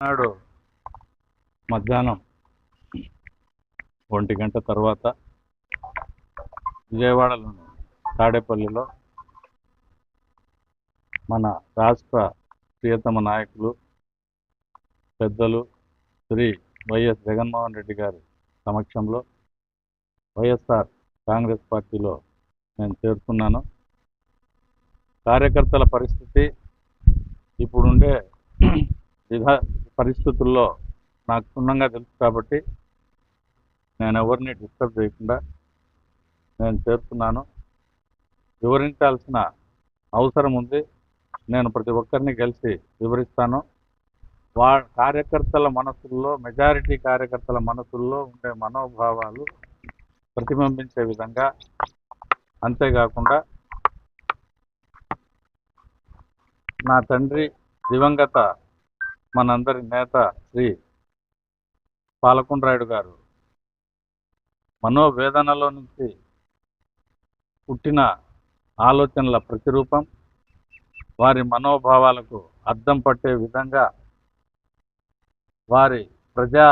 నాడు మధ్యాహ్నం ఒంటి గంట తర్వాత విజయవాడలోని తాడేపల్లిలో మన రాష్ట్ర ప్రియతమ నాయకులు పెద్దలు శ్రీ వైఎస్ జగన్మోహన్ రెడ్డి గారి సమక్షంలో వైఎస్ఆర్ కాంగ్రెస్ పార్టీలో నేను చేరుతున్నాను. కార్యకర్తల పరిస్థితి ఇప్పుడుండే విధా పరిస్థితుల్లో నాకు క్షుణ్ణంగా తెలుసు కాబట్టి నేను ఎవరిని డిస్టర్బ్ చేయకుండా నేను చేరుతున్నాను. వివరించాల్సిన అవసరం ఉంది. నేను ప్రతి ఒక్కరిని కలిసి వివరిస్తాను. వా కార్యకర్తల మనసుల్లో మెజారిటీ కార్యకర్తల మనసుల్లో ఉండే మనోభావాలు ప్రతిబింబించే విధంగా అంతేకాకుండా నా తండ్రి దివంగత మనందరి నేత శ్రీ పాలకొండరాయుడు గారు మనోవేదనలో నుంచి పుట్టిన ఆలోచనల ప్రతిరూపం వారి మనోభావాలకు అద్దం పట్టే విధంగా వారి ప్రజా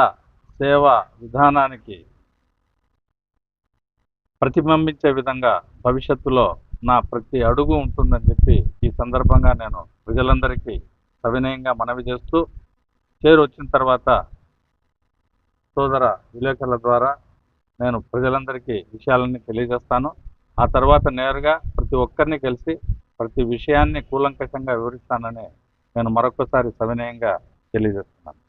సేవ విధానానికి ప్రతిబింబించే విధంగా భవిష్యత్తులో నా ప్రతి అడుగు ఉంటుందని చెప్పి ఈ సందర్భంగా నేను ప్రజలందరికీ సవినయంగా మనవి చేస్తూ చేరు వచ్చిన తర్వాత సోదర విలేకరుల ద్వారా నేను ప్రజలందరికీ విషయాలన్నీ తెలియజేస్తాను. ఆ తర్వాత నేరుగా ప్రతి ఒక్కరిని కలిసి ప్రతి విషయాన్ని కూలంకషంగా వివరిస్తానని నేను మరొకసారి సవినయంగా తెలియజేస్తున్నాను.